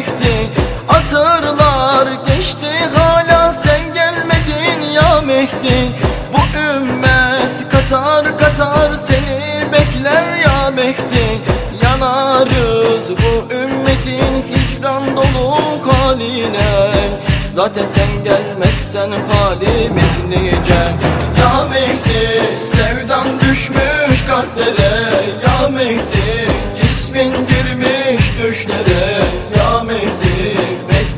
Mehdi Asırlar geçti hala sen gelmedin ya Mehdi. Bu ümmet katar katar seni bekler ya Mehdi. Yanarız bu ümmetin hicran dolu haline. Zaten sen gelmezsen halimiz nice? Ya Mehdi sevdan düşmüş kalplere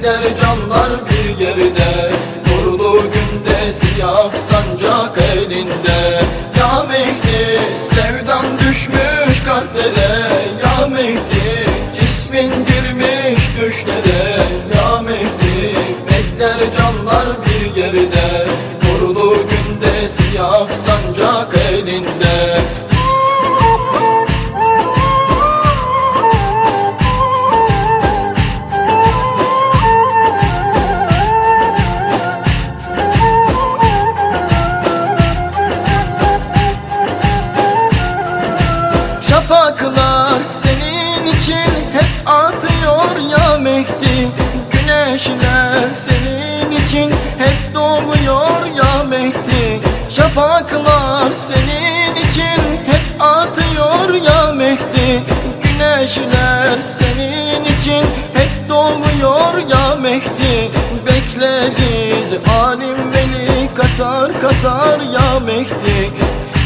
bekler canlar bir geride. Nurlu günde siyah sancak elinde. Ya Mehdi sevdan düşmüş kalplere. Ya Mehdi cismin girmiş düşlere. Ya Mehdi bekler canlar bir geride. Nurlu günde siyah sancak elinde Şafaklar senin için hep atıyor ya Mehdi. Güneşler senin için hep doğuyor ya Mehdi. Şafaklar senin için hep atıyor ya Mehdi. Güneşler senin için hep doğuyor ya Mehdi. Bekleriz alim veli katar katar ya Mehdi.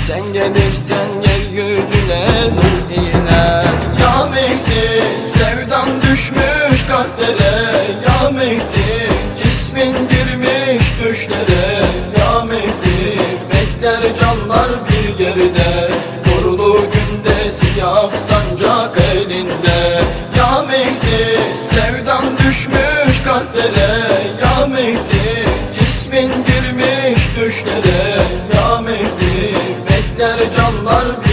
Sen gelirsen yeryüzüne iner Ya Mehdi sevdan düşmüş kalplere. Ya Mehdi cismin girmiş düşlere. Ya Mehdi bekler canlar bir geride. Nurlu günde sancak elinde. Ya Mehdi sevdan düşmüş kalplere. Ya Mehdi cismin girmiş düşlere. Ya Mehdi bekler canlar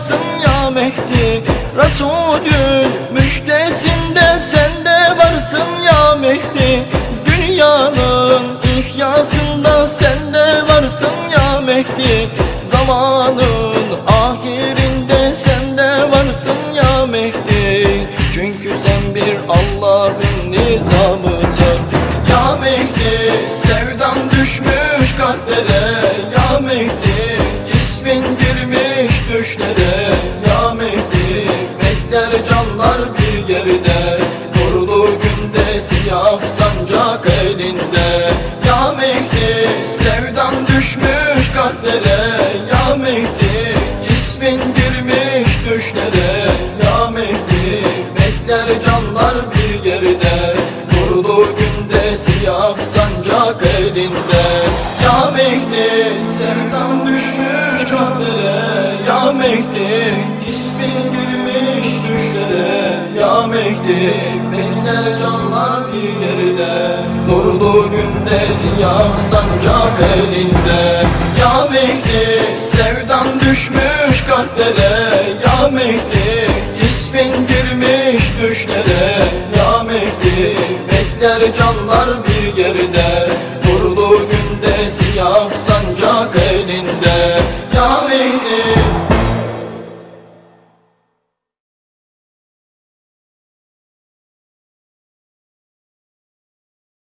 varsın ya Mehdi Resulün müjdesinde sen de varsın ya Mehdi. Dünyanın ihyasında sen de varsın ya Mehdi. Zamanın ahirinde sen de varsın ya Mehdi. Çünkü sen bir Allah'ın nizamısın. Ya Mehdi sevdan düşmüş kalplere düşmüş kalplere Ya Mehdi? Cismin girmiş düşlere Ya Mehdi? Bekler canlar bir geride Nurlu günde siyah sancak elinde. Ya Mehdi sevdan düşmüş kalplere Ya Mehdi? Cismin girmiş düşlere Ya Mehdi bekler canlar bir geride. Nurlu günde siyah sancak elinde. Ya Mehdi sevdan düşmüş kalplere. Ya Mehdi cismin girmiş düşlere. Ya Mehdi bekler canlar bir geride. Nurlu günde siyah sancak elinde